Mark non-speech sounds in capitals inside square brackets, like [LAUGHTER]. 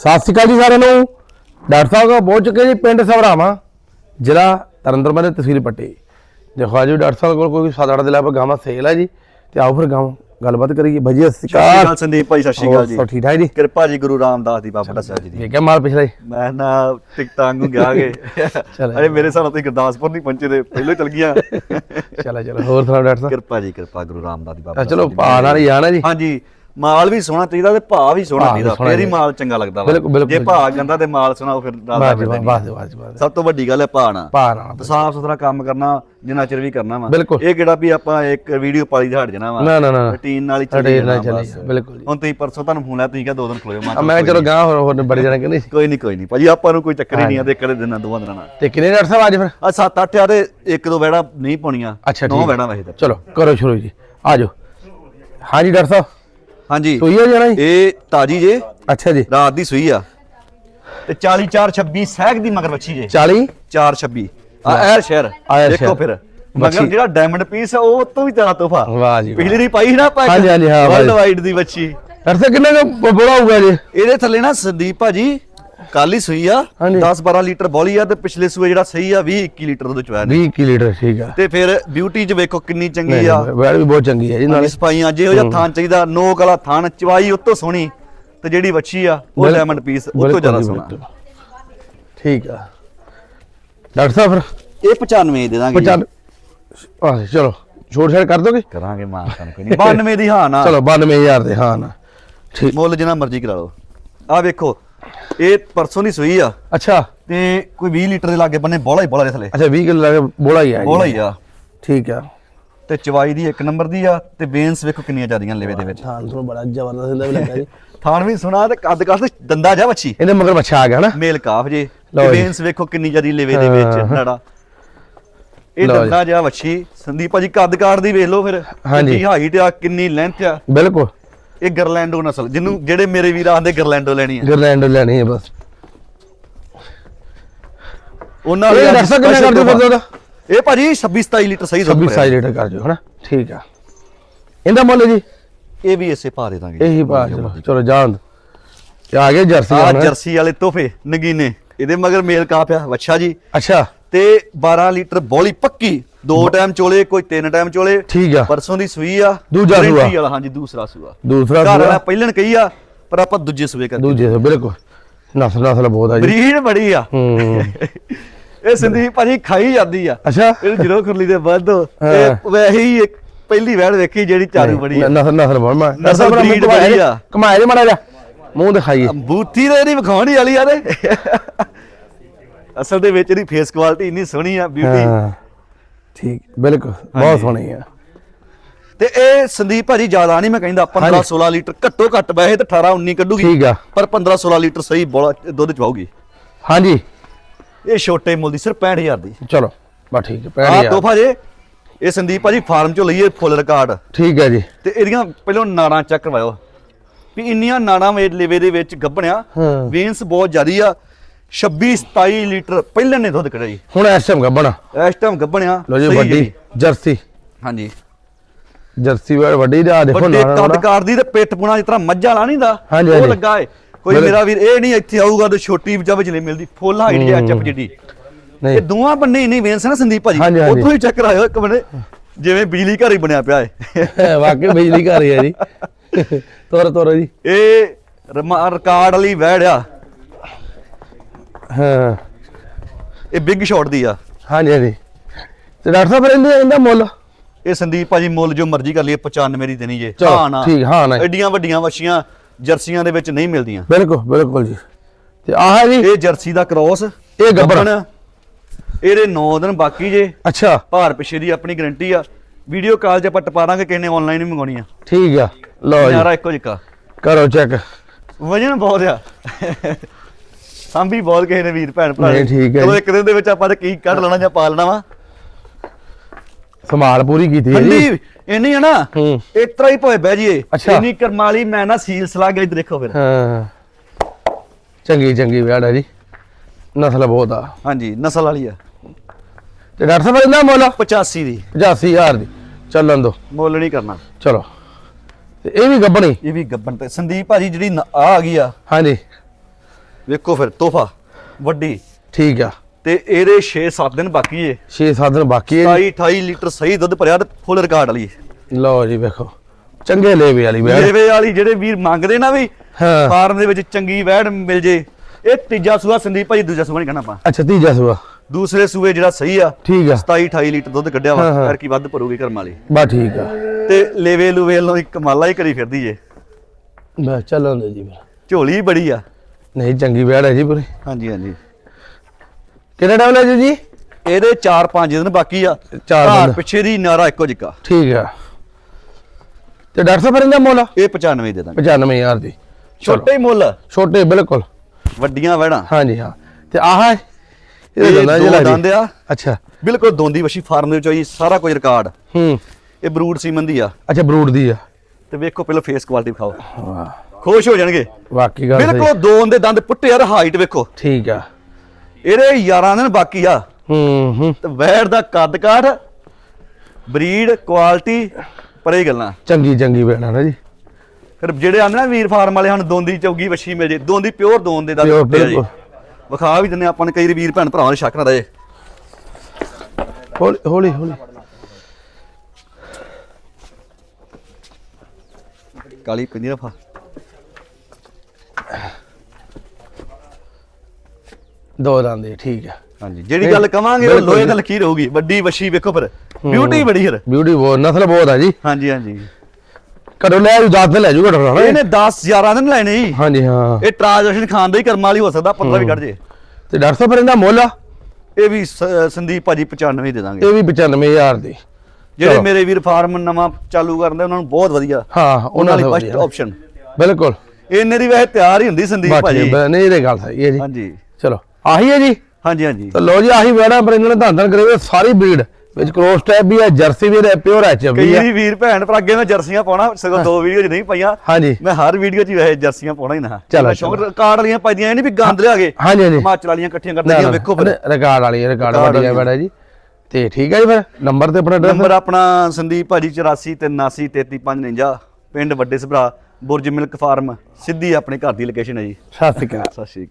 ਸਤਿ ਸ਼੍ਰੀ ਅਕਾਲ ਜੀ ਸਾਰਿਆਂ ਨੂੰ। ਡਾਕਟਰ ਸਾਹਿਬ ਕੋਲ ਪਹੁੰਚ ਚੁੱਕੇ ਜੀ ਪਿੰਡ ਸਭਰਾਵਾਂ ਜ਼ਿਲ੍ਹਾ ਤਰਨਤਾਰਨ ਦੇ ਤਹਿਸੀਲ ਪੱਟੀ। ਦੇਖੋ ਵੀ ਡਾਕਟਰ ਸਾਹਿਬ ਕੋਲ ਕੋਈ ਸਾਡਾ ਦੇ ਲਾ ਗਾਵਾਂ ਸੇਲ ਹੈ ਜੀ ਤੇ ਆਓ ਫਿਰ ਗਾਵਾਂ ਗੱਲਬਾਤ ਕਰੀਏ। ਭਾਜੀ ਸਤਿ ਸ਼੍ਰੀ ਅਕਾਲ ਸੰਦੀਪ ਭਾਈ ਸਤਿ ਸ਼੍ਰੀ ਅਕਾਲ ਜੀ। ਸਭ ਠੀਕ ਠਾਕ ਜੀ? ਕਿਰਪਾ ਜੀ ਗੁਰੂ ਰਾਮਦਾਸ ਦੀ ਬਾਬਾ ਦੱਸਿਆ ਜੀ ਦੀ। ਠੀਕ ਹੈ ਮਾਲ ਪਿਛਲਾ। ਮੈਂ ਨਾ ਟਿਕਟਾਂ ਨੂੰ ਗਿਆ ਕੇ। ਚਲੋ। ਅਰੇ ਮੇਰੇ ਸਾਲ ਤੁਸੀਂ ਗੁਰਦਾਸਪੁਰ ਨਹੀਂ ਪਹੁੰਚੇ ਤੇ ਪਹਿਲਾਂ ਹੀ ਚਲ ਗਿਆ ਚਲੋ ਚਲੋ ਹੋਰ ਸੁਣਾਓ ਡਾਕਟਰ ਸਾਹਿਬ? ਕਿਰਪਾ ਜੀ ਕਿਰਪਾ ਗੁਰੂ ਰਾਮਦਾਸ ਦੀ ਬਾਬਾ ਚਲੋ। ਭਾਅ ਨਾਲ ਹੀ ਆਣਾ ਜੀ। ਹਾਂਜੀ ਮਾਲ ਵੀ ਸੋਹਣਾ ਚਾਹੀਦਾ ਤੇ ਭਾਅ ਵੀ ਸੋਹਣਾ ਵੀ ਚਾਹੀਦਾ ਫੇਰ ਹੀ। ਮਾਲ ਚੰਗਾ ਲੱਗਦਾ ਬਿਲਕੁਲ ਜੇ। ਭਾਅ ਗੰਦਾ ਤੇ ਮਾਲ ਸੋਹਣਾ ਫਿਰ ਬਾਸ ਫਿਰਦਾ ਬਾਸ ਨਹੀਂ। ਸਭ ਤੋਂ ਵੱਡੀ ਗੱਲ ਹੈ ਭਾਅ ਨਾਲ। ਭਾਅ ਨਾਲ ਸਾਫ਼ ਸੁਥਰਾ ਕੰਮ ਕਰਨਾ ਜਿੰਨਾ ਚਿਰ ਵੀ ਕਰਨਾ ਵਾ। ਇਹ ਕਿਹੜਾ ਵੀ ਆਪਾਂ ਇੱਕ ਵੀਡੀਓ ਪਾਲੀ ਦਿਹਾੜ ਜਣਾ ਵਾ। ਨਾ ਨਾ ਨਾ ਰੁਟੀਨ ਨਾਲ ਹੀ ਚੱਲੀ ਜਾਣਾ। ਬਿਲਕੁਲ ਹੁਣ ਤੁਸੀਂ ਪਰਸੋਂ ਤੁਹਾਨੂੰ ਫੋਨ ਆਇਆ ਤੁਸੀਂ ਕਿਹਾ ਦੋ ਦਿਨ ਖਲੋਇਓ ਮੈਂ ਮੈਂ ਚਲੋ ਗਾਂ ਹੋਰ ਹੋਰ ਬੜੇ ਜਣੇ ਕਹਿੰਦੇ ਕੋਈ ਨਹੀਂ ਕੋਈ ਨਹੀਂ ਭਾਜੀ ਆਪਾਂ ਨੂੰ ਕੋਈ ਚੱਕਰ ਹੀ ਨਹੀਂ ਆ ਤੇ ਕਿਹੜੇ ਦਿਨਾਂ ਦੋਵਾਂ ਦਿਨਾਂ ਨਾਲ ਤੇ ਕਿੰਨੇ ਡਾਕਟਰ ਸਾਹਿਬ ਅੱਜ ਫਿਰ? ਆ ਸੱਤ ਅੱਠ ਆ ਤੇ ਇੱਕ ਦੋ ਵੈੜਾ ਨਹੀਂ ਪਾਉਣੀਆਂ। ਨੌ ਵੈੜਾ ਵੈਸੇ ਚਲੋ ਕਰੋ ਸ਼ੁਰੂ ਜੀ। ਆ ਜਾਓ। ਹਾਂਜੀ ਡਾਕਟਰ ਸਾਹਿਬ। ਹਾਂਜੀ। ਸੋਈ ਹੋ ਜਾਣਾ ਜੀ? ਇਹ ਤਾਜੀ ਜੇ। ਅੱਛਾ ਜੀ। ਰਾਤ ਦੀ ਸੂਈ ਆ। ਤੇ 40 4 26 ਸਹਿਕ ਦੀ ਮਗਰ ਬੱਚੀ ਜੇ। 40 4 26 ਆ ਐਰ ਸ਼ਹਿਰ। ਐਰ ਦੇਖੋ। ਫਿਰ। ਮਗਰ ਜਿਹੜਾ ਡਾਇਮੰਡ ਪੀਸ ਆ ਉਹ ਤੋਂ ਵੀ ਤੇਰਾ ਤੋਹਫਾ। ਵਾਹ ਜੀ। ਪਿਛਲੀ ਰੀ ਪਾਈ ਸੀ ਨਾ ਆਪਾਂ ਹਾਂਜੀ, ਹਾਂਜੀ, ਹਾਂ। ਵਰਲਡ ਵਾਈਡ ਦੀ ਬੱਚੀ ਡਾਕਟਰ ਸਾਹਿਬ ਕਿੰਨੇ ਕੁ ਬੋਲਾ ਹੋਊਗਾ ਜੀ? ਇਹਦੇ ਥੱਲੇ ਨਾ ਸੰਦੀਪ ਭਾਜੀ ਕੱਲ ਹੀ ਸੂਈ ਆ ਹਾਂਜੀ। 10 12 ਲੀਟਰ ਬੋਲੀ ਆ ਤੇ ਪਿਛਲੇ ਸੂਏ ਜਿਹੜਾ ਸਹੀ ਆ 20 21 ਲੀਟਰ ਦੁੱਧ ਚਵਾਇਆ ਨੇ 20 ਕਿ ਲੀਟਰ ਠੀਕ ਆ। ਤੇ ਫਿਰ ਬਿਊਟੀ 'ਚ ਵੇਖੋ ਕਿੰਨੀ ਚੰਗੀ ਆ। ਵੈੜ ਵੀ ਬਹੁਤ ਚੰਗੀ ਹੈ ਜੀ ਨਾਲੇ ਨਾਲੇ ਸਫਾਈਆਂ ਜਿਹੋ ਜਿਹਾ ਥਾਂ ਚਾਹੀਦਾ ਨੋਕ ਵਾਲਾ ਥਾਂ ਚਵਾਈ ਉਤੋਂ ਸੋਹਣੀ ਤੇ ਜਿਹੜੀ ਵੱਛੀ ਆ ਉਹ ਬਿਲਕੁਲ- ਡਾਇਮੰਡ ਪੀਸ ਉਹ ਤੋਂ ਬਿਲਕੁਲ ਜ਼ਿਆਦਾ ਜੀ, ਸੋਹਣਾ। ਬਿਲਕੁਲ। ਠੀਕ ਆ। ਡਾਕਟਰ ਸਾਹਿਬ ਫਿਰ? ਇਹ 95 ਦੇ ਦਾਂਗੇ ਜੀ। ਪਚਾਨ ਆ ਚਲੋ ਛੋੜ ਛਾੜ ਕਰ ਦੋਗੇ? ਕਰਾਂਗੇ ਮਾਂ ਤੁਹਾਨੂੰ ਕੋਈ ਨਹੀਂ। 92 ਦੀ ਹਾਂ ਨਾ ਚਲੋ 92000 ਦੇ ਹਾਂ ਨਾ ਠੀਕ। ਮੁੱਲ ਜਿੰਨਾ ਮਰਜ਼ੀ ਕਰਾ ਲਓ। ਆ ਵੇਖੋ ਇਹ ਪਰਸੋਂ ਦੀ ਸੂਈ ਆ। ਅੱਛਾ। ਤੇ ਕੋਈ 20 ਲੀਟਰ ਦੇ ਲਾਗੇ ਬੰਨੇ ਬੋਲਾ ਹੀ ਬੋਲਾ ਦੇ ਥੱਲੇ। ਅੱਛਾ 20 ਕਿਲੋ ਲੱਗੇ ਬੋਲਾ ਹੀ ਆ ਜੀ। ਬੋਲਾ ਹੀ ਆ। ਠੀਕ ਆ। ਤੇ ਚਵਾਈ ਦੀ ਇੱਕ ਨੰਬਰ ਦੀ ਆ ਤੇ ਬੇਨਸ ਵੇਖੋ ਕਿੰਨੀਆਂ ਜ਼ਿਆਦੀਆਂ ਲੇਵੇ ਦੇ ਵਿੱਚ। ਥਾਂ ਤੋਂ ਬੜਾ ਜ਼ਬਰਦਸਤ ਹੁੰਦਾ ਵੀ ਲੱਗਾ ਜੀ। [LAUGHS] ਥਾਣ ਵੀ ਸੁਣਾ ਤੇ ਕੱਦ ਕੱਦ ਦੰਦਾ ਜਾ ਵੱਛੀ। ਇਹਦੇ ਮਗਰ ਬੱਚਾ ਆ ਗਿਆ ਨਾ। ਮੇਲ ਕਾਫ ਜੇ। ਲਓ ਤੇ ਜੀ। ਬੇਨਸ ਵੇਖੋ ਕਿੰਨੀ ਜਿਆਦੀ ਲੇਵੇ ਦੇ ਵਿੱਚ ਹਾਂ। ਨੜਾ। ਇਹ ਲਓ ਜੀ। ਦੰਦਾ ਜਿਹਾ ਵੱਛੀ। ਸੰਦੀਪ ਭਾਜੀ ਕੱਦ ਕਾੜ ਦੀ ਵੇਖ ਲਓ ਫਿਰ। ਹਾਂਜੀ। ਕਿੰਨੀ ਹਾਈਟ ਆ ਕਿੰਨੀ ਲੈਂਥ ਆ। ਬਿਲਕੁਲ। ਇਹ ਗਰਲੈਂਡੋ ਨਸਲ ਜਿਹਨੂੰ ਜਿਹੜੇ ਮੇਰੇ ਵੀਰ ਆਂਦੇ ਗਰਲੈਂਡੋ ਲੈਣੀ ਆ। ਗਰਲੈਂਡ ਲੈਣੀ ਹੈ ਬਸ। ਉਹਨਾਂ ਇਹ ਸਾਹਿਬ ਕਿੰਨਾ special ਕਰਦੇ ਫਿਰ। ਉਹਦਾ? ਇਹ ਭਾਜੀ 26 27 ਲੀਟਰ ਸਹੀ ਦੁੱਧ 26 ਭਰਿਆ। ਸਾਈਜ਼ ਲੀਟਰ ਕਰ ਦਿਓ ਹਨਾ? ਠੀਕ ਆ। ਇਹਦਾ ਮੁੱਲ ਜੀ? ਇਹ ਵੀ ਇਸੇ ਪਾ ਦੇ ਦਾਂਗੇ ਇਹੀ ਪਾ ਚਲੋ ਜਾਣ ਆ ਗਏ ਜਰਸੀ ਆ। ਜਰਸੀ ਵਾਲੇ ਤੋਹਫੇ ਨਗੀਨੇ। ਇਹਦੇ ਮਗਰ ਮੇਲ ਕਾਪ ਆ ਵੱਛਾ ਜੀ। ਅੱਛਾ। ਤੇ 12 ਲੀਟਰ ਬੋਲੀ ਪੱਕੀ। ਦੋ ਟਾਈਮ ਚੋਲੇ ਕੋਈ ਤਿੰਨ ਟਾਈਮ ਚੋਲੇ। ਠੀਕ ਆ। ਪਰਸੋਂ ਦੀ ਸੂਈ ਆ ਦੂਜਾ ਸੂਆ। ਵਾਲਾ ਹਾਂਜੀ ਦੂਸਰਾ ਸੂਆ। ਦੂਸਰਾ ਘਰ ਸੂਆ, ਵਾਲਾ ਪਹਿਲਣ ਕਹੀ ਆ ਪਰ ਆਪਾਂ ਦੂਜੇ ਸੂਏ ਕਰ ਦੂਜੇ ਤੋਂ ਬਿਲਕੁਲ। ਨਸਲ ਨਸਲ ਬਹੁਤ ਆ ਜੀ। ਬਰੀਡ ਬੜੀ ਆ। ਹੂੰ। ਇਹ ਸੰਦੀਪ ਭਾਜੀ ਖਾਈ ਜਾਂਦੀ ਆ। ਅੱਛਾ। ਇਹ ਜਦੋਂ ਖੁਰਲੀ ਦੇ ਵੱਧ। ਇਹ ਵੈਸੇ ਹੀ ਇੱਕ ਪਹਿਲੀ ਵੈੜ ਵੇਖੀ ਜਿਹੜੀ ਚਾਰੂ ਬੜੀ ਆ। ਨਸਲ ਨਸਲ ਬਹੁਤ ਮੈਂ ਨਸਲ breed ਬੜੀ ਆ। ਕਮਾਏ ਦੇ ਮਾੜਾ ਜਾ ਮੂੰਹ ਦਿਖਾਈਏ। ਬੂਥੀ ਤੇ ਇਹਦੀ ਵਿਖਾਉਣੀ ਵਾਲੀ ਆ ਤੇ ਅਸਲ ਦੇ ਵਿੱਚ ਇਹਦੀ ਫੇਸ ਕੁਆਲਿਟੀ ਇੰਨੀ ਸੋਹਣੀ ਆ ਬਿਊਟੀ ਹਾਂ। ਠੀਕ ਬਿਲਕੁਲ ਬਹੁਤ। ਸੋਹਣੀ ਆ। ਤੇ ਇਹ ਸੰਦੀਪ ਭਾਜੀ ਜ਼ਿਆਦਾ ਨਹੀਂ ਮੈਂ ਕਹਿੰਦਾ 15 ਹਾਂਜੀ। 16 ਲੀਟਰ ਘੱਟੋ ਘੱਟ ਵੈਸੇ ਤਾਂ 18 19 ਕੱਢੂਗੀ ਠੀਕ ਆ। ਪਰ 15 16 ਲੀਟਰ ਸਹੀ ਬੋਲਾ ਦੁੱਧ ਚਵਾਉਗੀ ਹਾਂਜੀ। ਇਹ ਛੋਟੇ ਮੁੱਲ ਦੀ ਸਿਰਫ 65000 ਦੀ। ਚਲੋ ਬਸ ਠੀਕ ਹੈ ਆ ਪੈਣੀ ਆ ਤੋਹਫਾ ਜੇ ਇਹ ਸੰਦੀਪ ਭਾਜੀ ਫਾਰਮ ਚੋਂ ਲਈਏ ਫੁੱਲ ਰਿਕਾਰਡ। ਠੀਕ ਹੈ ਜੀ। ਤੇ ਇਹਦੀਆਂ ਪਹਿਲਾਂ ਨਾੜਾਂ ਚੈੱਕ ਕਰਵਾਇਓ। ਵੀ ਇੰਨੀਆਂ ਨਾੜਾਂ ਵੇ ਲੇਵੇ ਦੇ ਵਿੱਚ ਗੱਭਣਿਆ ਹਾਂ। ਵੇਨਸ ਬਹੁਤ ਜ਼ਿਆਦੀ ਆ 26 27 ਲੀਟਰ ਪਹਿਲਾਂ ਨੇ ਦੁੱਧ ਕੱਢਿਆ ਜੀ। ਹੁਣ ਇਸ ਟਾਈਮ ਗੱਬਣਾ ਇਸ ਟਾਈਮ ਗੱਭਣਿਆ ਲੋ ਜੀ ਵੱਡੀ ਜਰਸੀ। ਹਾਂਜੀ। ਜਰਸੀ ਵੇੜ ਵੱਡੀ ਦਾ ਦੇਖੋ ਵੱਡੇ ਨਾਲ ਕੱਦ ਕਾਰ ਦੀ ਤੇ ਪਿੱਠ ਪੁਣਾ ਜਿਸ ਤਰ੍ਹਾਂ ਮੱਝਾਂ ਲਾ ਨਹੀਂ ਦਾ ਉਹ। ਲੱਗਾ ਏ। ਕੋਈ। ਮੇਰਾ ਵੀਰ ਇਹ ਨਹੀਂ ਇੱਥੇ ਆਊਗਾ ਤੇ ਛੋਟੀ ਜਾਂ ਵਿਚਲੇ ਮਿਲਦੀ। ਫੁੱਲ ਹਾਈਟ ਜਿਹਾ ਚੱਪ ਜਿੱਡੀ। ਇਹ ਨਹੀਂ ਦੋਵਾਂ ਬੰਨੇ ਇੰਨੀ ਵੇਨਸ ਨਾ ਸੰਦੀਪ ਭਾਜੀ। ਉੱਥੋਂ ਹੀ ਚੱਕਰ ਆਇਓ ਇੱਕ ਬੰਨੇ ਜਿਵੇਂ ਬਿਜਲੀ ਘਰ ਹੀ ਬਣਿਆ ਪਿਆ ਏ। [LAUGHS] ਵਾਕਈ ਬਿਜਲੀ ਘਰ ਹੀ ਹੈ ਜੀ। [LAUGHS] ਤੋਰ ਤੋਰ ਜੀ। ਇਹ ਰਿਕਾਰਡ ਵਾਲੀ ਵੈੜ ਆ। ਹਾਂ। ਇਹ ਬਿਗ ਸ਼ਾਟ ਦੀ ਆ। ਹਾਂਜੀ ਹਾਂਜੀ। ਤੇ ਡਾਕਟਰ ਸਾਹਿਬ ਇਹਦਾ ਇਹਦਾ ਮੁੱਲ? ਇਹ ਸੰਦੀਪ ਭਾਜੀ ਮੁੱਲ ਜੋ ਮਰਜ਼ੀ ਕਰ ਲਈਏ 95 ਦੀ ਦੇਣੀ ਜੇ। ਚਲੋ, ਨਾ। ਠੀਕ, ਹਾਂ ਨਾ। ਐਡੀਆਂ ਵੱਡੀਆਂ ਵਛੀਆਂ ਜਰਸੀਆਂ ਦੇ ਵਿੱਚ ਨਹੀਂ ਮਿਲਦੀਆਂ। ਬਿਲਕੁਲ ਬਿਲਕੁਲ ਜੀ। ਤੇ ਆਹ ਜੀ? ਇਹ ਜਰਸੀ ਦਾ ਕ੍ਰੋਸ ਇਹ ਗੱਭਣ। ਇਹਦੇ 9 ਦਿਨ ਬਾਕੀ ਜੇ। ਅੱਛਾ। ਭਾਰ ਪਿਛੇ ਦੀ ਆਪਣੀ ਗਾਰੰਟੀ ਆ। ਵੀਡੀਓ ਕਾਲ 'ਚ ਆਪਾਂ ਟਪਾ ਦਾਂਗੇ ਕਿਸੇ ਨੇ ਆਨਲਾਈਨ ਵੀ ਮੰਗਾਉਣੀ ਆ। ਠੀਕ ਆ। ਲਓ ਯਾਰਾ ਜੀ ਇੱਕੋ ਜਿਹਾ। ਕਰੋ ਚੈੱਕ ਵਜਨ ਬਹੁਤ ਆ। ਸੰਭੀ ਬਹੁਤ ਕਿਸੇ ਨੇ ਵੀਰ ਭੈਣ ਭਰਾ ਨਹੀਂ, ਨੇ। ਠੀਕ ਹੈ ਚਲੋ ਜੀ। ਇੱਕ ਦਿਨ ਦੇ ਵਿੱਚ ਆਪਾਂ ਤਾਂ ਕੀ ਕੱਢ ਲੈਣਾ ਜਾਂ ਪਾ ਲੈਣਾ ਵਾ। ਸੰਭਾਲ ਪੂਰੀ ਕੀਤੀ ਹੈ ਜੀ। ਠੰਡੀ ਇੰਨੀ ਆ ਨਾ ਹੂੰ। ਇਸ ਤਰ੍ਹਾਂ ਹੀ ਭੋਏ ਬਹਿ ਜੀਏ ਅੱਛਾ। ਇੰਨੀ ਕਰਮਾਲੀ ਮੈਂ ਨਾ ਸੀਲ ਸਲਾ ਕੇ ਇੱਧਰ ਦੇਖੋ ਫਿਰ। ਹਾਂ। ਚੰਗੀ ਚੰਗੀ ਹੈ ਜੀ। ਨਸਲ ਬਹੁਤ ਆ। ਹਾਂਜੀ ਨਸਲ ਵਾਲੀ ਆ। ਤੇ ਡਾਕਟਰ ਸਾਹਿਬ ਇਹਦਾ ਮੁੱਲ? 85 ਦੀ। 85000 ਦੀ। ਚੱਲਣ ਦੋ ਮੁੱਲ ਨਹੀਂ ਕਰਨਾ। ਚਲੋ। ਤੇ ਇਹ ਵੀ ਗੱਬਣੀ? ਇਹ ਵੀ ਗੱਬਨ ਤੇ। ਸੰਦੀਪ ਭਾਜੀ ਜਿਹੜੀ ਨ- ਆ ਆ ਗਈ ਆ। ਹਾਂਜੀ। ਵੇਖੋ ਫਿਰ ਤੋਹਫਾ। ਵੱਡੀ। ਠੀਕ ਆ। ਤੇ ਇਹਦੇ 6-7 ਦਿਨ ਬਾਕੀ ਏ। 6-7 ਦਿਨ ਬਾਕੀ 27 28 ਲੀਟਰ ਸਹੀ ਦੁੱਧ ਭਰਿਆ ਤੇ ਫੁੱਲ ਰਿਕਾਰਡ ਵਾਲੀ ਲਓ ਜੀ ਵੇਖੋ ਚੰਗੇ ਲੇਵੇ ਵਾਲੀ ਵੈੜ ਲੇਵੇ ਵਾਲੀ ਜਿਹੜੇ ਵੀਰ ਮੰਗਦੇ ਨਾ ਵੀ ਹਾਂ। ਫਾਰਮ ਦੇ ਵਿੱਚ ਚੰਗੀ ਵੈੜ ਮਿਲ ਜੇ। ਇਹ ਤੀਜਾ ਸੂਆ ਸੰਦੀਪ ਭਾਜੀ ਦੂਜਾ ਸੂਆ ਨਹੀਂ ਕਹਿਣਾ ਆਪਾਂ। ਅੱਛਾ ਤੀਜਾ ਸੂਆ। ਦੂਸਰੇ ਸੂਏ ਜਿਹੜਾ ਸਹੀ ਆ ਠੀਕ ਆ। 27 28 ਲੀਟਰ ਦੁੱਧ ਕੱਢਿਆ ਵਾ। ਫਿਰ ਕੀ ਵੱਧ ਭਰੂਗੀ ਕਰਮ ਵਾਲੀ। ਬਾ ਠੀਕ ਆ। ਤੇ ਲੇਵੇ ਲੂਵੇ ਨੂੰ ਇੱਕ ਕਮਾਲਾ ਹੀ ਕਰੀ ਫਿਰਦੀ ਜੇ ਬਸ ਚੱਲਣ ਦੇ ਜੀ ਝੋਲੀ ਬੜੀ ਆ। ਨਹੀਂ ਚੰਗੀ ਵੈੜ ਹੈ ਜੀ ਪੂਰੀ। ਹਾਂਜੀ ਹਾਂਜੀ। ਕਿੰਨੇ ਟਾਈਮ ਲੈ ਜੀ ਇਹਦੇ 4-5 ਦਿਨ ਬਾਕੀ ਆ। ਚਾਰ ਘਰ ਦਿਨ। ਪਿੱਛੇ ਦੀ ਨਾਰਾ ਇੱਕੋ ਜਿੱਕਾ ਠੀਕ ਆ। ਤੇ ਡਾਕਟਰ ਸਾਹਿਬ ਫਰਿੰਦਾ ਮੁੱਲ? ਇਹ 95 ਦੇ ਦਾਂਗੇ। 95000 ਦੀ। ਛੋਟੇ ਹੀ ਮੁੱਲ। ਛੋਟੇ ਬਿਲਕੁਲ। ਵੱਡੀਆਂ ਵੈੜਾਂ ਹਾਂਜੀ ਹਾਂ। ਤੇ ਆਹ ਇਹ ਇਹ ਦੰਦਾਂ ਦੋ ਜਿਹੜਾ ਦੰਦ ਆ। ਅੱਛਾ। ਬਿਲਕੁਲ ਦੋਂਦੀ ਵਸ਼ੀ ਫਾਰਮ ਦੇ ਵਿੱਚ ਹੋਈ ਸਾਰਾ ਕੁਝ ਰਿਕਾਰਡ। ਹੂੰ। ਇਹ ਬਰੂਡ ਸੀਮਨ ਦੀ ਆ। ਅੱਛਾ ਬਰੂਡ ਦੀ ਆ। ਤੇ ਵੇਖੋ ਪਹਿਲਾਂ ਫੇਸ ਕੁਆਲਿਟੀ ਵਿਖਾਓ। ਵਾਹ। ਖੁਸ਼ ਹੋ ਜਾਣਗੇ। ਵਾਕਈ ਗੱਲ ਸਹੀ। ਬਿਲਕੁਲ ਦੋ ਦੇ ਦੰਦ ਪੁੱਟੇ ਯਾਰ ਹਾਈਟ ਵੇਖੋ। ਠੀਕ ਆ। ਇਹਦੇ 11 ਦਿਨ ਬਾਕੀ ਆ। ਹੂੰ ਹੂੰ। ਤੇ ਵੈੜ ਦਾ ਕੱਦ ਕਾਠ ਬਰੀਡ ਕੁਆਲਿਟੀ ਪਰੇ ਗੱਲਾਂ। ਚੰਗੀ ਚੰਗੀ ਬੈਣਾ ਨਾ ਜੀ। ਫਿਰ ਜਿਹੜੇ ਆਂਦੇ ਨਾ ਵੀਰ ਫਾਰਮ ਵਾਲੇ ਹਨ ਦੋਂਦੀ ਚੌਗੀ ਵੱਛੀ ਮਿਲ ਜੇ। ਦੋਂਦੀ ਪਿਓਰ ਦੋਨ ਦੇ ਦੰਦ Pure, ਪੁੱਟੇ ਆ ਜੀ। ਬਿਲਕੁਲ। ਵਿਖਾ ਵੀ ਦਿੰਨੇ ਆਪਾਂ ਨੇ ਕਈ ਵਾਰੀ ਵੀਰ ਭੈਣ ਭਰਾਵਾਂ ਨੂੰ ਸ਼ੱਕ ਨਾ ਰਹੇ। ਹੌਲੀ ਹੌਲੀ ਹੌਲੀ। ਕਾਲੀ ਪੈਂਦੀ ਨਾ ਫਾ। ਦੋ ਦੰਦੇ ਠੀਕ ਆ। ਹਾਂਜੀ ਜਿਹੜੀ ਗੱਲ ਕਵਾਂਗੇ ਉਹ ਲੋਹੇ। ਦਾ ਲਕੀਰ ਹੋਊਗੀ ਵੱਡੀ ਵੱਛੀ ਵੇਖੋ ਫਿਰ। ਬਿਊਟੀ ਬੜੀ ਫਿਰ। ਬਿਊਟੀ ਬਹੁਤ ਨਸਲ ਬਹੁਤ ਆ ਜੀ। ਹਾਂਜੀ ਹਾਂਜੀ। ਕਦੋਂ ਲੈ ਜੂ ਦਾਤ ਲੈ ਜੂ ਘਟਣਾ ਨਾ ਇਹਨੇ 10 11 ਦਿਨ ਲੈਣੇ ਜੀ। ਹਾਂਜੀ ਹਾਂ। ਇਹ ਟ੍ਰਾਂਜੈਕਸ਼ਨ ਖਾਣ ਦਾ ਹੀ ਕਰਮ ਵਾਲੀ ਹੋ ਸਕਦਾ 15 ਵੀ ਕੱਢ ਜੇ। ਤੇ ਡਾਕਟਰ ਸਾਹਿਬ ਫਰਿੰਦਾ ਮੁੱਲ ਆ? ਇਹ ਵੀ ਸੰਦੀਪ ਭਾਜੀ 95 ਦੇ ਦਾਂਗੇ। ਇਹ ਵੀ 95000 ਦੀ। ਜਿਹੜੇ। ਮੇਰੇ ਵੀਰ ਫਾਰਮ ਨਵਾਂ ਚਾਲੂ ਕਰਦੇ ਉਹਨਾਂ ਨੂੰ ਬਹੁਤ ਵਧੀਆ। ਹਾਂ ਉਹਨਾਂ ਲਈ ਵਧੀਆ। ਆਪਸ਼ਨ ਬਿਲਕੁਲ। ਇਹਨੇ ਦੀ ਵੈਸੇ ਤਿਆਰ ਹੀ ਹੁੰਦੀ ਸੰਦੀਪ ਭਾਜੀ। ਨਹੀਂ ਇਹ ਗੱਲ ਸਹੀ ਹੈ ਜੀ। ਹਾਂਜੀ। ਚਲੋ। ਆਹੀ ਹੈ ਜੀ? ਹਾਂਜੀ ਹਾਂਜੀ। ਤਾਂ ਲੋ ਜੀ ਆਹੀ ਬੈਣਾ ਪਰ ਇਹਨਾਂ ਨੇ ਧੰਨ ਧੰਨ ਕਰੇ ਹੋਏ ਸਾਰੀ ਬਰੀਡ ਵਿੱਚ ਕ੍ਰੋਸ ਟੈਪ ਵੀ ਹੈ ਜਰਸੀ ਵੀ ਹੈ ਪਿਓਰ ਐਚ ਵੀ ਕਈ ਹੈ। ਵਾਰੀ ਵੀਰ ਭੈਣ ਪਰ ਅੱਗੇ ਮੈਂ ਜਰਸੀਆਂ ਪਾਉਣਾ ਸਗੋਂ ਦੋ ਵੀਡੀਓ 'ਚ ਨਹੀਂ ਪਾਈਆਂ। ਹਾਂਜੀ। ਮੈਂ ਹਰ ਵੀਡੀਓ 'ਚ ਵੈਸੇ ਜਰਸੀਆਂ ਪਾਉਣਾ ਹੀ ਨਾ। ਚਲੋ, ਸ਼ੌਂਕ ਕਾਰਡ ਵਾਲੀਆਂ ਪਾਈਆਂ ਇਹ ਨਹੀਂ ਵੀ ਗੰਦ ਲਿਆ ਕੇ ਹਾਂਜੀ ਹਾਂਜੀ। ਹਿਮਾਚਲ ਵਾਲੀਆਂ ਇਕੱਠੀਆਂ ਕਰ ਦਿੰਦੀਆਂ ਵੇਖੋ ਰਿਕਾਰਡ ਵਾਲੀ ਰਿਕਾਰਡ ਰਿਕਾਰਡ ਵਾਲੀ। ਬੈਣਾ ਜੀ। ਤੇ ਠੀਕ ਹੈ ਜੀ ਫਿਰ ਨੰਬਰ ਤੇ ਆਪਣਾ ਨੰਬਰ ਆਪਣਾ ਸੰਦੀਪ ਭਾਜੀ 84 ਤੇ 79 3359 ਪਿੰਡ ਵੱਡੇ ਸਭਰਾ ਬੁਰਜ ਮਿਲਕ ਫਾਰਮ ਸਿੱਧੀ ਆਪਣੇ ਘਰ ਦੀ ਲੋਕੇਸ਼ਨ ਹੈ ਜੀ। ਸਤਿ ਸ਼੍ਰੀ ਅਕਾਲ। ਸਤਿ ਸ਼੍ਰੀ ਅਕਾਲ।